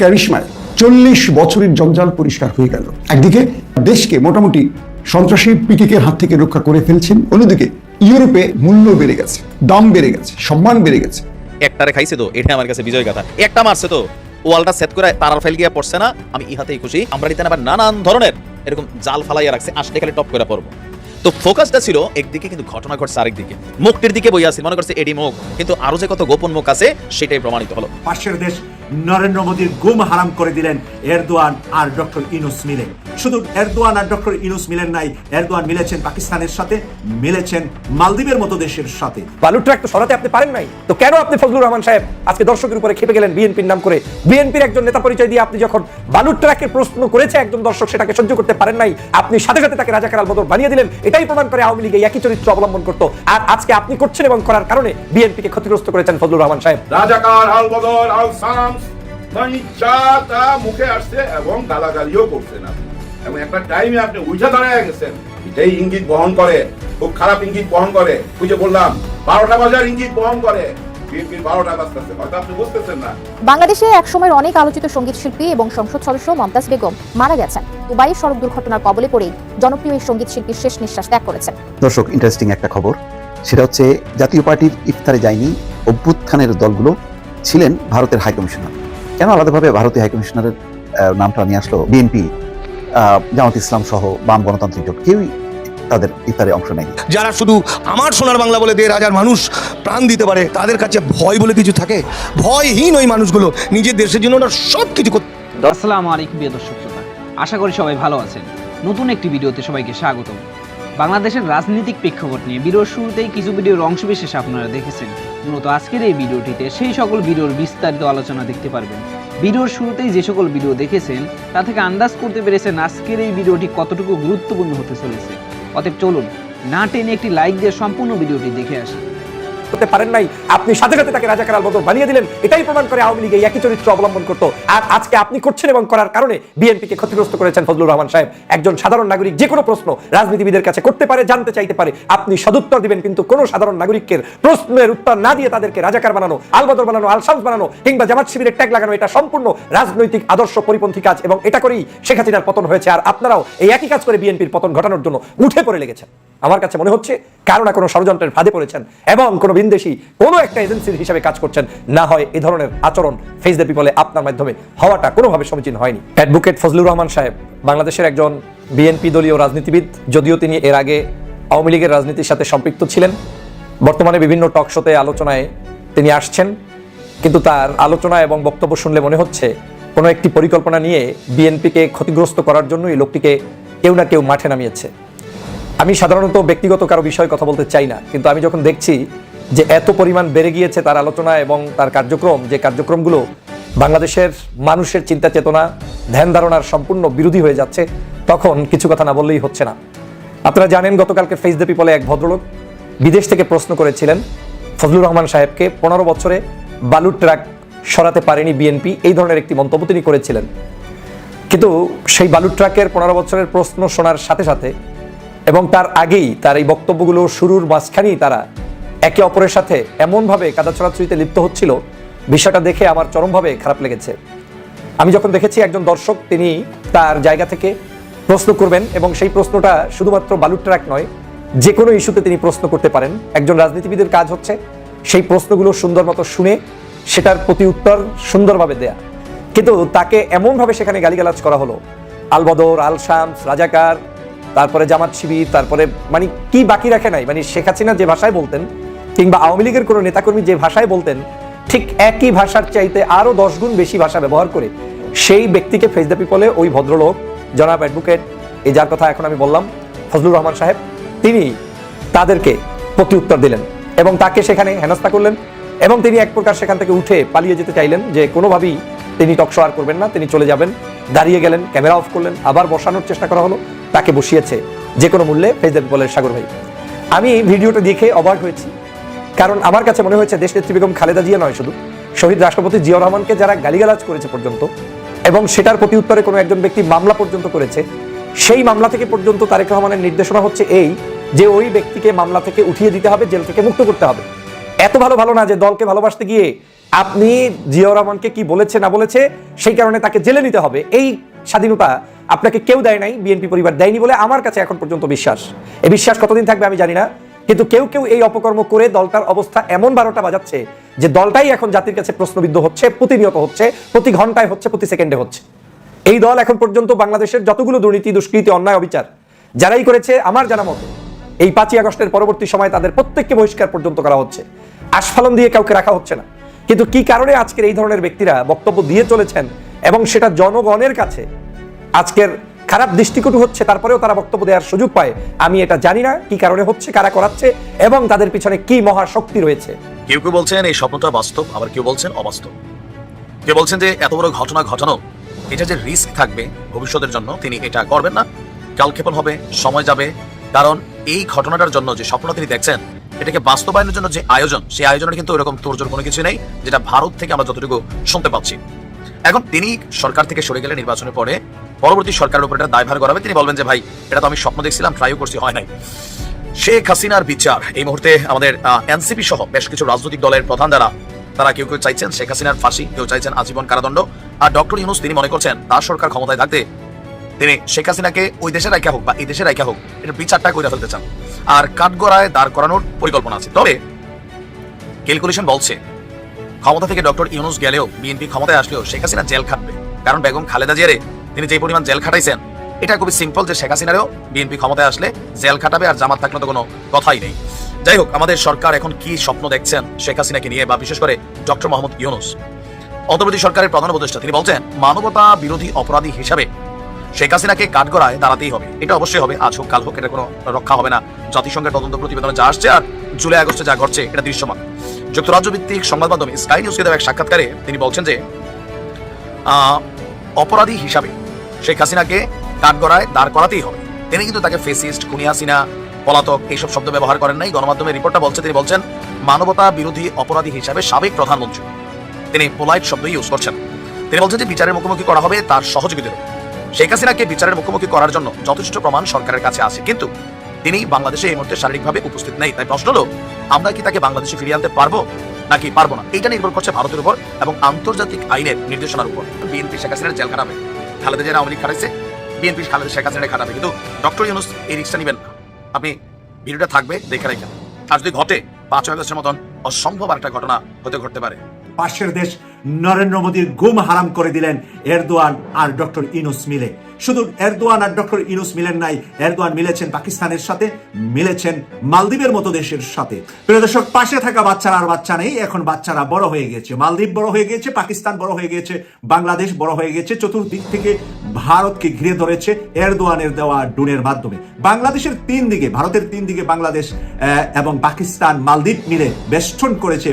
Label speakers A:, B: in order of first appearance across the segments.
A: ক্যারিশমায় চল্লিশ বছরের জঞ্জাল পরিষ্কার হয়ে গেল। একদিকে দেশকে মোটামুটি সন্ত্রাসী পিকেকের হাত থেকে রক্ষা করে ফেলছেন অন্যদিকে ইউরোপে মূল্য বেড়ে গেছে দাম বেড়ে গেছে সম্মান বেড়ে গেছে।
B: একটারে খাইছে তো এটা আমার কাছে বিজয় কথা একটা মারছে তো ওয়ালটা সেট করে তারার ফাইল গিয়ে পড়ছে না আমি ইহাতেই খুশি আমরা নিতে আবার নানান ধরনের এরকম জাল ফালাইয়া রাখছে আসলে খালি টপ করে পড়ব। তো ফোকাসটা ছিল একদিকে কিন্তু ঘটনা ঘটছে আরেকদিকে। মুখটির দিকে বই আছে মনে করছে এডি মুখ কিন্তু আরও যে কত গোপন মুখ আছে সেটাই প্রমাণিত হলো।
C: পাশের দেশ নরেন্দ্র মোদীর গুম হারাম করে দিলেন এরদোয়ান আর ডক্টর ইনুস মিলে শুধু এরদোয়ান আর ডক্টর ইনুস মিলেন নাই এরদোয়ান মিলেছেন পাকিস্তানের সাথে মিলেছেন মালদ্বীপের মতো দেশের সাথে।
D: বালু ট্রাক তো সরাতে আপনি পারেন নাই? তো কেন আপনি ফজলুর রহমান সাহেব আজকে দর্শকের উপরে খেপে গেলেন বিএনপির নাম করে? বিএনপির একজন নেতা পরিচয় দিয়ে আপনি যখন বালু ট্রাকের প্রশ্ন করেছে একজন দর্শক সেটাকে সহ্য করতে পারেন নাই আপনি সাথে সাথে তাকে রাজাকার আল বদর বানিয়ে দিলেন এটাই প্রমাণ করে আওয়ামী লীগ একই চরিত্র অবলম্বন করতো। আর আজকে আপনি করছেন এবং করার কারণে বিএনপিকে ক্ষতিগ্রস্ত করেছেন ফজলুর রহমান সাহেব।
E: রাজাকার আল বদর আল সামস মানে যা তা মুখে আসছে এবং গালাগালিও করছেন আপনি এবং একটা টাইমে আপনি উঠে দাঁড়ায় গেছেন এটাই ইঙ্গিত বহন করে খুব খারাপ ইঙ্গিত বহন করে যে বললাম বারোটা বাজার ইঙ্গিত বহন করে
F: বাংলাদেশে একসময়ের অনেক আলোচিত সংগীত শিল্পী এবং সংসদ সদস্য মমতাজ বেগম মারা গেছেন। দুবাইয়ের সড়ক দুর্ঘটনার কবলে পড়েই জনপ্রিয় এই সংগীত শিল্পীর শেষ নিঃশ্বাস ত্যাগ করেছেন।
G: দর্শক ইন্টারেস্টিং একটা খবর। সেটা হচ্ছে জাতীয় পার্টির ইফতারে যায়নি অভ্যুত্থানের দলগুলো ছিলেন ভারতের হাইকমিশনার কেন আলাদাভাবে ভারতীয় হাইকমিশনারের নামটা নিয়ে আসলো বিএনপি জামাত ইসলাম সহ বাম গণতান্ত্রিক জোট? কেউই তাদের ইফতারে অংশ নেয়নি।
H: যারা শুধু আমার সোনার বাংলা বলে দেড় হাজার মানুষ প্রাণ দিতে পারে তাদের কাছে ভয় বলে কিছু থাকে? ভয়হীন ওই মানুষগুলো নিজের দেশের জন্য ওরা সব কিছু করতে
I: আসসালামু আলাইকুম প্রিয় দর্শক শ্রোতা। আশা করি সবাই ভালো আছেন। নতুন একটি ভিডিওতে সবাইকে স্বাগত বাংলাদেশের রাজনৈতিক প্রেক্ষাপট নিয়ে ভিডিওর শুরুতেই কিছু ভিডিওর অংশবিশেষ আপনারা দেখেছেন। মূলত আজকের এই ভিডিওটিতে সেই সকল ভিডিওর বিস্তারিত আলোচনা দেখতে পারবেন। ভিডিওর শুরুতেই যে সকল ভিডিও দেখেছেন, তা থেকে আন্দাজ করতে পেরেছেন আজকের এই ভিডিওটি কতটুকু গুরুত্বপূর্ণ হতে চলেছে। অতএব চলুন, না টেনে একটি লাইক দিয়ে সম্পূর্ণ ভিডিওটি দেখে আসি।
D: করতে পারেন নাই, আপনি সাথে সাথে তাকে রাজাকার আল বদর বানিয়ে দিলেন, এটাই প্রমাণ করে আওয়ামী লীগ একই চরিত্র অবলম্বন করতো। আর আজকে আপনি করছেন এবং করার কারণে বিএনপিকে ক্ষতিগ্রস্ত করেছেন ফজলুর রহমান সাহেব। একজন সাধারণ নাগরিক যে কোনো প্রশ্ন রাজনীতিবিদের কাছে করতে পারে, জানতে চাইতে পারে। আপনি সদুত্তর দিবেন, কিন্তু কোনো সাধারণ নাগরিকের প্রশ্নের উত্তর না দিয়ে তাদেরকে রাজাকার বানানো, আলবদর বানানো আলসামস বানানো, কিংবা জামাত শিবিরের ট্যাগ লাগানো, এটা সম্পূর্ণ রাজনৈতিক আদর্শ পরিপন্থী কাজ এবং এটা করেই শেখ হাসিনার পতন হয়েছে। আর আপনারাও এই একই কাজ করে বিএনপির পতন ঘটানোর জন্য উঠে পড়ে লেগেছেন। আমার কাছে মনে হচ্ছে, কারও না কোনো ষড়যন্ত্রের ফাঁদে পড়েছেন এবং কোনো বিন্দেশি কোনো একটা এজেন্সির হিসাবে কাজ করছেন। না হয় এই ধরনের আচরণ ফেস দ্য পিপলে আপনার মাধ্যমে হওয়াটা কোনোভাবে সমীচীন হয়নি। অ্যাডভোকেট ফজলুর রহমান সাহেব, বাংলাদেশের একজন বিএনপি দলীয় রাজনীতিবিদ, যদিও তিনি এর আগে আওয়ামী লীগের রাজনীতির সাথে সম্পৃক্ত ছিলেন। বর্তমানে বিভিন্ন টক শোতে আলোচনায় তিনি আসছেন। কিন্তু তার আলোচনা এবং বক্তব্য শুনলে মনে হচ্ছে কোনো একটি পরিকল্পনা নিয়ে বিএনপিকে ক্ষতিগ্রস্ত করার জন্য এই লোকটিকে কেউ না কেউ মাঠে নামিয়েছে। আমি সাধারণত ব্যক্তিগত কারও বিষয়ে কথা বলতে চাই না, কিন্তু আমি যখন দেখছি যে এত পরিমাণ বেড়ে গিয়েছে তার আলোচনা এবং তার কার্যক্রম, যে কার্যক্রমগুলো বাংলাদেশের মানুষের চিন্তা চেতনা, ধ্যান ধারণার সম্পূর্ণ বিরোধী হয়ে যাচ্ছে, তখন কিছু কথা না বললেই হচ্ছে না। আপনারা জানেন, গতকালকে ফেস দ্য পিপলে এক ভদ্রলোক বিদেশ থেকে প্রশ্ন করেছিলেন, ফজলুর রহমান সাহেবকে পনেরো বছরে বালুর ট্রাক সরাতে পারেনি বিএনপি, এই ধরনের একটি মন্তব্য তিনি করেছিলেন। কিন্তু সেই বালুর ট্রাকের পনেরো বছরের প্রশ্ন শোনার সাথে সাথে এবং তার আগেই তার এই বক্তব্যগুলো শুরুর মাঝখানেই তারা একে অপরের সাথে এমনভাবে কাদা ছড়াছড়িতে লিপ্ত হচ্ছিল, বিষয়টা দেখে আমার চরমভাবে খারাপ লেগেছে। আমি যখন দেখেছি একজন দর্শক, তিনি তার জায়গা থেকে প্রশ্ন করবেন এবং সেই প্রশ্নটা শুধুমাত্র বালুর ট্র্যাক নয়, যে কোনো ইস্যুতে তিনি প্রশ্ন করতে পারেন। একজন রাজনীতিবিদের কাজ হচ্ছে সেই প্রশ্নগুলো সুন্দর মতো শুনে সেটার প্রতি উত্তর সুন্দরভাবে দেয়া। কিন্তু তাকে এমনভাবে সেখানে গালিগালাজ করা হলো। আলবদর আল শামস রাজাকার, তারপরে জামাত শিবির, তারপরে মানে কি বাকি রাখে নাই? মানে শেখ হাসিনা যে ভাষায় বলতেন কিংবা আওয়ামী লীগের কোনো নেতাকর্মী যে ভাষায় বলতেন, ঠিক একই ভাষার চাইতে আরও দশ গুণ বেশি ভাষা ব্যবহার করে সেই ব্যক্তিকে ফেস দ্য পিপলে ওই ভদ্রলোক, জনাব অ্যাডভোকেট এই যার কথা এখন আমি বললাম, ফজলুর রহমান সাহেব, তিনি তাদেরকে প্রতি উত্তর দিলেন এবং তাকে সেখানে হেনস্থা করলেন এবং তিনি এক প্রকার সেখান থেকে উঠে পালিয়ে যেতে চাইলেন যে কোনোভাবেই তিনি টকশো আর করবেন না, তিনি চলে যাবেন, দাঁড়িয়ে গেলেন ক্যামেরা অফ করলেন, আবার বসানোর চেষ্টা করা হলো, তাকে বসিয়েছে যে কোনো মূল্যে ফেস দ্য পিপলের সাগর ভাই। আমি ভিডিওটা দেখে অবাক হয়েছি কারণ আমার কাছে মনে হয়েছে দেশ নেত্রী বেগম খালেদা জিয়া নয় শুধু। শহীদ রাষ্ট্রপতি জিয়াউর রহমানকে যারা গালিগালাজ করেছে পর্যন্ত এবং সেটার প্রতি উত্তরে কোনো একজন ব্যক্তি মামলা পর্যন্ত করেছে, সেই মামলা থেকে পর্যন্ত তারেক রহমানের নির্দেশনা হচ্ছে এই যে ওই ব্যক্তিকে মামলা থেকে উঠিয়ে দিতে হবে, জেল থেকে মুক্ত করতে হবে। এত ভালো ভালো না যে দলকে ভালোবাসতে গিয়ে আপনি জিয়াউর রহমানকে কি বলেছে, না বলেছে, সেই কারণে তাকে জেলে নিতে হবে। এই স্বাধীনতা আপনাকে কেউ দেয় নাই, বিএনপি পরিবার দেয়নি বলে আমার কাছে এখন পর্যন্ত বিশ্বাস। এই বিশ্বাস কতদিন থাকবে আমি জানি না। কিন্তু কেউ কেউ এই অপকর্ম করে দলটার অবস্থা এমন বারোটা বাজাচ্ছে যে দলটাই এখন জাতির কাছে প্রশ্নবিদ্ধ হচ্ছে, প্রতিনিয়ত হচ্ছে, প্রতি ঘন্টায় হচ্ছে, প্রতি সেকেন্ডে হচ্ছে। এই দল এখন পর্যন্ত বাংলাদেশের যতগুলো দুর্নীতি, দুষ্কৃতি, অন্যায়, অবিচার, যারাই করেছে আমার জানা মতো, এই পাঁচই আগস্টের পরবর্তী সময় তাদের প্রত্যেককে বহিষ্কার পর্যন্ত করা হচ্ছে। আস্ফালন দিয়ে কাউকে রাখা হচ্ছে না। কিন্তু কি কারণে আজকের এই ধরনের ব্যক্তিরা বক্তব্য দিয়ে চলেছেন এবং সেটা জনগণের কাছে আজকের খারাপ দৃষ্টিকটু হচ্ছে, তারপরেও তারা বক্তব্য দেওয়ার সুযোগ পায়। আমি এটা জানি না কি কারণে হচ্ছে, কারা করাচ্ছে, এবং তাদের পিছনে কি মহা শক্তি রয়েছে।
B: কেউ কেউ বলছেন এই স্বপ্নটা বাস্তব, আবার কেউ বলছেন অবাস্তব। কেউ বলছেন যে এত বড় ঘটনা ঘটানো, এটা যে রিস্ক থাকবে ভবিষ্যতের জন্য, তিনি এটা করবেন না। কালক্ষেপণ হবে, সময় যাবে, কারণ এই ঘটনাটার জন্য যে স্বপ্ন তিনি দেখছেন, এটাকে বাস্তবায়নের জন্য যে আয়োজন, সেই আয়োজনের কিন্তু এরকম তোরজোর কোনো কিছু নেই, যেটা ভারত থেকে আমরা যতটুকু শুনতে পাচ্ছি। এখন তিনি সরকার থেকে সরে গেলে নির্বাচনের পরে পরবর্তী সরকারের উপর এটা দায়ভার করাবে। তিনি বলবেন যে, ভাই, এটা তো আমি স্বপ্ন দেখছিলাম ট্রাইও করছি, হয় নাই। শেখ হাসিনার বিচার, এই মুহূর্তে আমাদের এনসিপি সহ বেশ কিছু রাজনৈতিক দলের প্রধান দ্বারা তারা কেউ কেউ চাইছেন শেখ হাসিনার ফাঁসি, কেউ চাইছেন আজীবন কারাদণ্ড। আর ডক্টর ইউনুস, তিনি মনে করছেন, তার সরকার ক্ষমতায় থাকতে তিনি শেখ হাসিনাকে ওই দেশে রাখা হোক বা এই দেশে রাখা হোক এটা বিচারটা করে ফেলতে চান। আর কাঠগড়ায় দাঁড় করানোর পরিকল্পনা আছে। তবে ক্যালকুলেশন বলছে, ক্ষমতা থেকে ডক্টর ইউনুস গেলেও বিএনপি ক্ষমতায় আসলেও শেখ হাসিনা জেল খাটবে। কারণ বেগম খালেদা জিয়ারে তিনি যে পরিমাণ জেল খাটাইছেন, এটা খুবই সিম্পল যে শেখ হাসিনারও বিএনপি ক্ষমতায় আসলে জেল খাটাবে আর জামাত থাকলে তো কোনো কথাই নেই। যাই হোক, আমাদের সরকার এখন কি স্বপ্ন দেখছেন শেখ হাসিনাকে নিয়ে বা বিশেষ করে ডক্টর মোহাম্মদ ইউনুস? অন্তর্বর্তী সরকারের প্রধান উপদেষ্টা, তিনি বলছেন, মানবতা বিরোধী অপরাধী হিসাবে শেখ হাসিনাকে কাঠগড়ায় দাঁড়াতেই হবে। এটা অবশ্যই হবে, আজ হোক, কাল হোক, এটা কোনো রক্ষা হবে না। জাতিসংঘের তদন্ত প্রতিবেদনে যা আসছে আর জুলাই আগস্টে যা ঘটছে, এটা দৃশ্যমান। যুক্তরাজ্য ভিত্তিক সংবাদ মাধ্যম স্কাই নিউজকে দেওয়া এক সাক্ষাৎকারে তিনি বলছেন যে অপরাধী হিসাবে শেখ হাসিনাকে কাঠগড়ায় দাঁড় করাতেই হবে। তিনি কিন্তু তাকে ফেসিস্ট খুনি হাসিনা পলাতক এইসব শব্দ ব্যবহার করেন নাই। গণমাধ্যমের রিপোর্টটা বলছে, তিনি বলছেন, মানবতা বিরোধী অপরাধী হিসাবে সাবেক প্রধানমন্ত্রী। তিনি পোলাইট শব্দ ইউজ করছেন। তিনি বলছেন যে বিচারের মুখোমুখি করা হবে তার সহযোগীদের শেখ হাসিনাকে বিচারের মুখোমুখি করার জন্য যথেষ্ট প্রমাণ সরকারের কাছে আছে, কিন্তু তিনি বাংলাদেশে এই মুহূর্তে শারীরিকভাবে উপস্থিত নেই। তাই প্রশ্ন হলো, আমরা কি তাকে বাংলাদেশে ফিরিয়ে আনতে পারব? নাকি পারব না? এটা নির্ভর করছে ভারতের উপর এবং আন্তর্জাতিক আইনের নির্দেশনার উপর। বিএনপি শেখ হাসিনার জেল খাটাবে। খালেদা জিয়া আওয়ামী লীগ খাটাইছে। বিএনপি খালেদা শেখ হাসিনা খাটাবে। কিন্তু ডক্টর ইউনুস এই রিক্সটা নেবেন না। আপনি ভিডিওটা থাকবে, দেখে রাখেন। আর যদি ঘটে পাঁচ আগস্টের মতন অসম্ভব একটা ঘটনা হতে ঘটতে পারে।
C: পাশের দেশ নরেন্দ্র মোদীর গুম হারাম করে দিলেন এরদোয়ান আর ডক্টর ইনুস মিলে। শুধু এরদোয়ান আর ডক্টর ইনুস মিলেন নাই, এরদোয়ান মিলেছেন পাকিস্তানের সাথে, মিলেছেন মালদ্বীপের মতো দেশের সাথে। প্রিয় দর্শক, পাশে থাকা বাচ্চারা আর বাচ্চা নেই, এখন বাচ্চারা বড় হয়ে গেছে। মালদ্বীপ বড় হয়ে গেছে, পাকিস্তান বড় হয়ে গেছে, বাংলাদেশ বড় হয়ে গেছে, চতুর্দিক থেকে ভারতকে ঘিরে ধরেছে এরদোয়ানের দেওয়া ডুনের মাধ্যমে। বাংলাদেশের তিন দিকে, ভারতের তিন দিকে বাংলাদেশ এবং পাকিস্তান, মালদ্বীপ মিলে বেষ্টন করেছে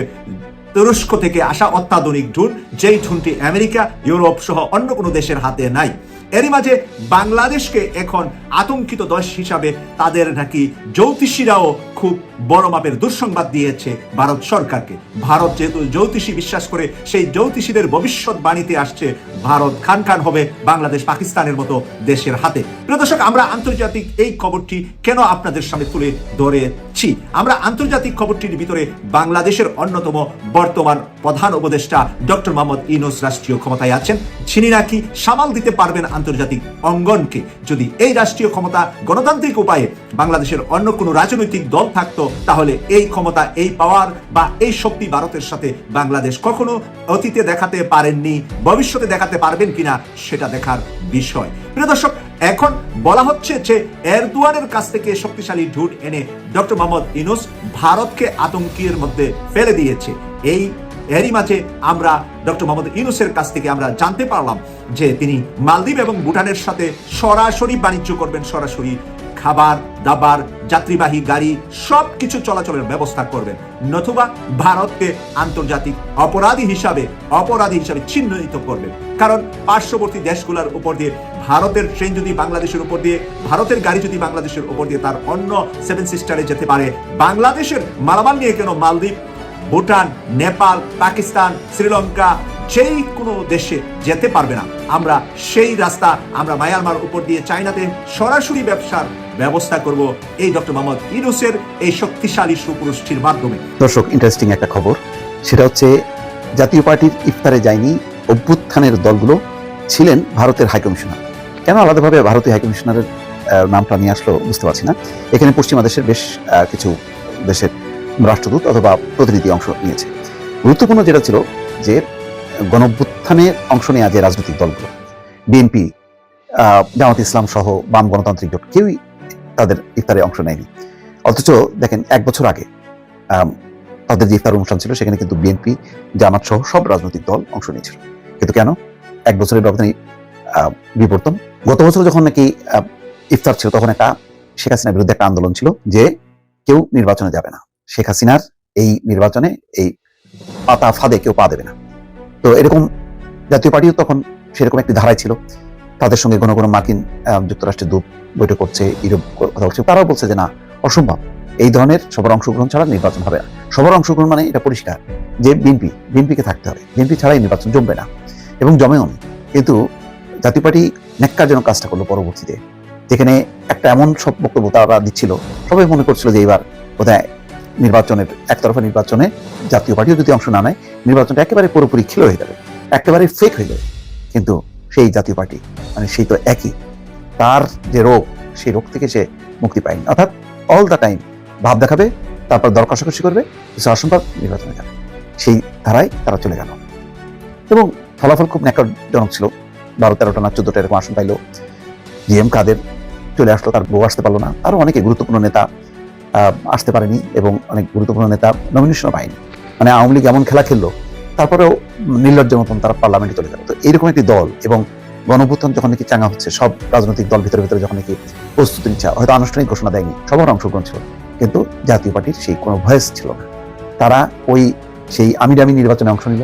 C: তুরস্ক থেকে আসা অত্যাধুনিক ড্রোন, যেই ড্রোনটি আমেরিকা, ইউরোপ সহ অন্য কোনো দেশের হাতে নাই। এরই মাঝে বাংলাদেশকে এখন আতঙ্কিত দেশ হিসাবে তাদের নাকি জ্যোতিষীরাও খুব বড় মাপের দুঃসংবাদ দিয়েছে ভারত সরকারকে। ভারত যেহেতু জ্যোতিষী বিশ্বাস করে, সেই জ্যোতিষীদের ভবিষ্যৎ বাণীতে আসছে, ভারত খান খান হবে বাংলাদেশ পাকিস্তানের মতো দেশের হাতে। প্রিয় দর্শক, আমরা আন্তর্জাতিক এই খবরটি কেন আপনাদের সামনে তুলে ধরেছি? আমরা আন্তর্জাতিক খবরটির ভিতরে বাংলাদেশের অন্যতম বর্তমান প্রধান উপদেষ্টা ডক্টর মোহাম্মদ ইনোস রাষ্ট্রীয় ক্ষমতায় আছেন। যিনি নাকি সামাল দিতে পারবেন আন্তর্জাতিক অঙ্গনকে যদি এই রাষ্ট্রীয় ক্ষমতা গণতান্ত্রিক উপায়ে বাংলাদেশের অন্য কোনো রাজনৈতিক দল থাকতো, তাহলে এই ক্ষমতা, এই পাওয়ার বা এই শক্তি ভারতের সাথে বাংলাদেশ কখনো অতীতে দেখাতে পারেননি, ভবিষ্যতে দেখাতে পারবেন কিনা সেটা দেখার বিষয়। প্রিয় দর্শক, এখন বলা হচ্ছে যে এরদোয়ানের কাছ থেকে শক্তিশালী ঢুট এনে ডক্টর মোহাম্মদ ইনুস ভারতকে আতঙ্কের মধ্যে ফেলে দিয়েছে। এই এরই মাঝে আমরা ডক্টর মোহাম্মদ ইউনুসের কাছ থেকে আমরা জানতে পারলাম যে তিনি মালদ্বীপ এবং ভুটানের সাথে সরাসরি বাণিজ্য করবেন, সরাসরি খাবার, দাবার, যাত্রীবাহী, গাড়ি সব কিছু চলাচলের ব্যবস্থা করবেন। নতুবা ভারতকে আন্তর্জাতিক অপরাধী হিসাবে অপরাধী হিসাবে চিহ্নিত করবেন। কারণ পার্শ্ববর্তী দেশগুলোর উপর দিয়ে ভারতের ট্রেন যদি বাংলাদেশের উপর দিয়ে, ভারতের গাড়ি যদি বাংলাদেশের উপর দিয়ে তার অন্য সেভেন সিস্টারে যেতে পারে, বাংলাদেশের মালামাল নিয়ে কেন মালদ্বীপ ভুটান, নেপাল, পাকিস্তান, শ্রীলঙ্কা, যেই কোনো দেশে যেতে পারবে না। আমরা সেই রাস্তা আমরা মায়ানমার উপর দিয়ে চায়নাতে সরাসরি ব্যবসার ব্যবস্থা করব। এই ডক্টর মোহাম্মদ ইউনুসের এই শক্তিশালী সুপুরুষটির মাধ্যমে।
G: দর্শক ইন্টারেস্টিং একটা খবর। সেটা হচ্ছে, জাতীয় পার্টির ইফতারে যায়নি অভ্যুত্থানের দলগুলো ছিলেন ভারতের হাইকমিশনার কেন আলাদাভাবে ভারতীয় হাইকমিশনারের নামটা নিয়ে আসলো বুঝতে পারছি না। এখানে পশ্চিমা দেশের বেশ কিছু দেশের রাষ্ট্রদূত অথবা প্রতিনিধি অংশ নিয়েছে। গুরুত্বপূর্ণ যেটা ছিল যে, গণভ্যুত্থানে অংশ নেওয়া যে রাজনৈতিক দলগুলো, বিএনপি জামাত ইসলাম সহ বাম গণতান্ত্রিক জোট, কেউই তাদের ইফতারে অংশ নেয়নি। অথচ দেখেন, এক বছর আগে তাদের যে ইফতার অনুষ্ঠান ছিল, সেখানে কিন্তু বিএনপি, জামাত সহ সব রাজনৈতিক দল অংশ নিয়েছিল। কিন্তু কেন? এক বছরের ব্যবধানে বিবর্তন। গত বছর যখন নাকি ইফতার ছিল, তখন একটা শেখ হাসিনার বিরুদ্ধে একটা আন্দোলন ছিল যে, কেউ নির্বাচনে যাবে না। শেখ হাসিনার এই নির্বাচনে এই পাতা ফাঁদে কেউ পা দেবে না। তো এরকম জাতীয় পার্টিও তখন সেরকম একটি ধারায় ছিল। তাদের সঙ্গে কোনো কোনো মার্কিন যুক্তরাষ্ট্রের দূত বৈঠক করছে, ইউরোপ কথা বলছে। তারাও বলছে যে না, অসম্ভব। এই ধরনের সবার অংশগ্রহণ ছাড়া নির্বাচন হবে না। সবার অংশগ্রহণ মানে এটা পরিষ্কার যে বিএনপি বিএনপিকে থাকতে হবে। বিএনপি ছাড়াই নির্বাচন জমবে না। এবং জমেও নি। কিন্তু জাতীয় পার্টি ন্যাক্কারজনক কাজটা করল পরবর্তীতে। যেখানে একটা এমন সব বক্তব্য তারা দিচ্ছিল। সবাই মনে করছিল যে এবার বোধহয় নির্বাচনের, একতরফা নির্বাচনে জাতীয় পার্টিও যদি অংশ না নেয়, নির্বাচনটা একেবারে পুরোপুরি খিল হয়ে যাবে, একেবারে ফেক হয়ে যাবে। কিন্তু সেই জাতীয় পার্টি মানে সেই তো একই, তার যে রোগ, সেই রোগ থেকে সে মুক্তি পায়নি। অর্থাৎ অল দ্য টাইম ভাব দেখাবে, তারপর দর কষাকষি করবে, কিছু পর নির্বাচনে যাবে। সেই ধারায় তারা চলে গেল। এবং ফলাফল খুব ন্যাকারজনক ছিল। বারো তেরোটা না চোদ্দটা এরকম আসন পাইলো। জিএম কাদের চলে আসলো, তার বউ আসতে পারল না। আরও অনেকে গুরুত্বপূর্ণ নেতা আসতে পারেনি এবং অনেক গুরুত্বপূর্ণ নেতা নমিনেশনও পায়নি। মানে আওয়ামী লীগ এমন খেলা খেললো, তারপরেও নির্লজ্জ মতন তারা পার্লামেন্টে চলে গেল তো এরকম একটি দল এবং গণভূতন যখন নাকি চাঙা হচ্ছে, সব রাজনৈতিক দল ভিতরে ভিতরে যখন নাকি প্রস্তুতি নিচ্ছে, হয়তো আনুষ্ঠানিক ঘোষণা দেয়নি, সবার অংশগ্রহণ ছিল। কিন্তু জাতীয় পার্টির সেই কোনো ভয়েস ছিল না। তারা ওই সেই আমির আমি নির্বাচনে অংশ নিল,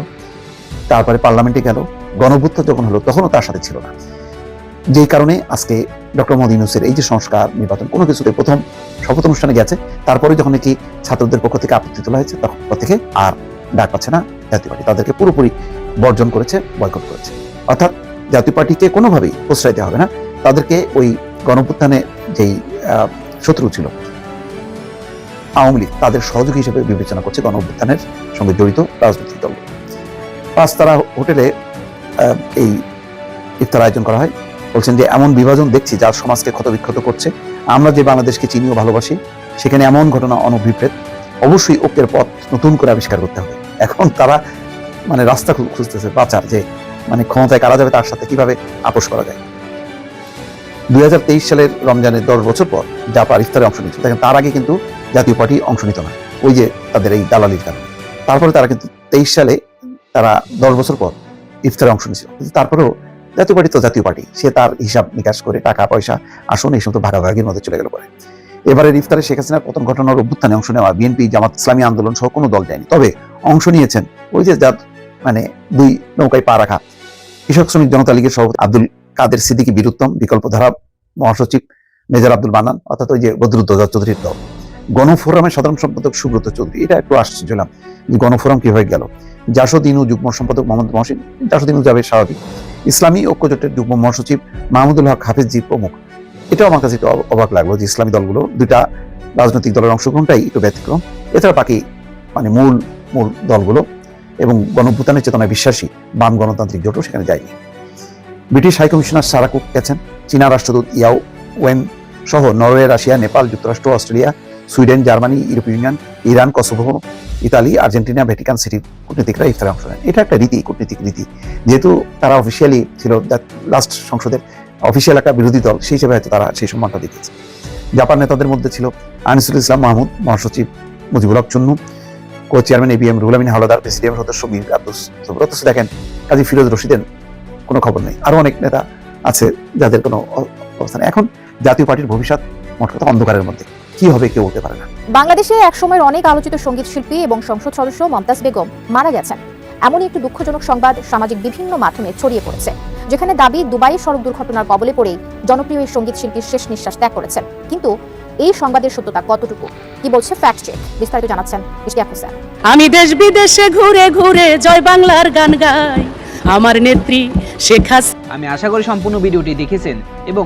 G: তারপরে পার্লামেন্টে গেল গণভূত যখন হলো, তখনও তার সাথে ছিল না। যেই কারণে আজকে ডক্টর মোহাম্মদ ইউনুসের এই যে সংস্কার নির্বাচন, কোনো কিছুতে প্রথম শপথ অনুষ্ঠানে গেছে। তারপরে যখন নাকি ছাত্রদের পক্ষ থেকে আপত্তি তোলা হয়েছে, তখন থেকে আর ডাক পাচ্ছে না জাতীয় পার্টি। তাদেরকে পুরোপুরি বর্জন করেছে, বয়কট করেছে। অর্থাৎ জাতীয় পার্টিকে কোনোভাবেই প্রশ্রয় দেওয়া হবে না। তাদেরকে ওই গণপুত্থানে যেই শত্রু ছিল, আওয়ামী লীগ, তাদের সহযোগী হিসেবে বিবেচনা করছে গণ অভ্যুত্থানের সঙ্গে জড়িত রাজনৈতিক দল পাঁচতারা হোটেলে এই ইফতার আয়োজন করা হয়। বলছেন যে এমন বিভাজন দেখছি যার সমাজকে ক্ষতবিক্ষত করছে। আমরা যে বাংলাদেশকে চিনি ও ভালোবাসি, সেখানে এমন ঘটনা অনভিপ্রেত। অবশ্যই ঐক্যের পথ নতুন করে আবিষ্কার করতে হবে। এখন তারা মানে রাস্তা খুঁজতেছে বাঁচার যে মানে ক্ষমতায় কারা যাবে তার সাথে কীভাবে আপোষ করা যায়। দুই হাজার তেইশ সালের রমজানের দশ বছর পর জাপার ইফতারে অংশ নিয়েছিল দেখেন, তার আগে কিন্তু জাতীয় পার্টি অংশ নিত না। ওই যে তাদের এই দালালির কারণে। তারপরে তারা কিন্তু তেইশ সালে তারা দশ বছর পর ইফতারে অংশ নিয়েছিল। তারপরেও জাতীয় পার্টি তো জাতীয় পার্টি। সে তার হিসাব নিকাশ করে টাকা, পয়সা, আসন এই সমস্ত ভাগাভাগির মধ্যে চলে গেল পরে। এবারের ইফতারে শেখ হাসিনার প্রথম ঘটনার অভ্যুত্থানে অংশ নেওয়া বিএনপি, জামাত ইসলামী আন্দোলন সহ কোনো দল যায়নি। তবে অংশ নিয়েছেন ওই যে যার মানে দুই নৌকায় পা রাখা কৃষক শ্রমিক জনতা লীগের সভাপতি আব্দুল কাদের সিদ্দিকী বীরুত্তম বিকল্প ধারা মহাসচিব মেজর আব্দুল বানান অর্থাৎ ওই যে বদরুদ্দোজা চৌধুরীর দল। গণফোরামের সাধারণ সম্পাদক সুব্রত চৌধুরী, এটা একটু আশ্চর্য হলাম। যে গণফোরাম কীভাবে গেল? জাসদিন যুগ্ম সম্পাদক মোহাম্মদ মহসিন জাসদিনও যাবে স্বাভাবিক। ইসলামী ঐক্যজোটের যুগ্ম মহাসচিব মাহমুদুল হক হাফিজজি প্রমুখ। এটাও আমার কাছে একটু অব- অবাক লাগল যে ইসলামী দলগুলো দুইটা রাজনৈতিক দলের অংশগ্রহণটাই একটু ব্যতিক্রম। এছাড়া বাকি মানে মূল মূল দলগুলো এবং গণভূতানের চেতনায় বিশ্বাসী বাম গণতান্ত্রিক জোটও সেখানে যায়নি। ব্রিটিশ হাইকমিশনার সারা কুক গেছেন, চীনা রাষ্ট্রদূত ইয়াও ওয়েন সহ নরওয়ে, রাশিয়া, নেপাল, যুক্তরাষ্ট্র, অস্ট্রেলিয়া সুইডেন, জার্মানি, ইউরোপীয় Union, Iran, Kosovo, Italy, Argentina, Vatican সিটির কূটনীতিকরা ইফতারে অংশ নেন এটা একটা রীতি, কূটনীতিক রীতি। যেহেতু তারা অফিসিয়ালি ছিল লাস্ট সংসদের অফিসিয়াল একটা বিরোধী দল, সেই হিসেবে হয়তো তারা সেই সম্মানটা দেখিয়েছে। জাপান নেতাদের মধ্যে ছিল আনিসুল ইসলাম মাহমুদ, মহাসচিব Mujibul Haque Chunnu co chairman ABM Ruhul Amin Howlader presidium সদস্য মীর আব্দুস অথচ দেখেন, কাজী ফিরোজ রশিদের কোনো খবর নেই। আরও অনেক নেতা আছে যাদের কোনো অবস্থান। এখন জাতীয় পার্টির ভবিষ্যৎ মোট কথা অন্ধকারের মধ্যে। কি হবে কেউ বলতে পারে না।
F: বাংলাদেশে একসময়ের অনেক আলোচিত সংগীত শিল্পী এবং সংসদ সদস্য মমতাজ বেগম মারা গেছেন। এমনই একটি দুঃখজনক সংবাদ সামাজিক বিভিন্ন মাধ্যমে ছড়িয়ে পড়েছে যেখানে দাবি দুবাই সড়ক দুর্ঘটনার কবলে পড়েই জনপ্রিয় এই সংগীত শিল্পীর শেষ নিঃশ্বাস ত্যাগ করেছেন। কিন্তু এই সংবাদের সত্যতা কতটুকু? কি বলছে ফ্যাক্ট চেক বিস্তারিত জানাচ্ছেন ইশতিয়াক হোসেন
J: আমি দেশ বিদেশে ঘুরে ঘুরে জয় বাংলার গান গাই। আমার নেত্রী শেখ হাসিনা
I: আমি আশা করি সম্পূর্ণ ভিডিওটি দেখেছেন এবং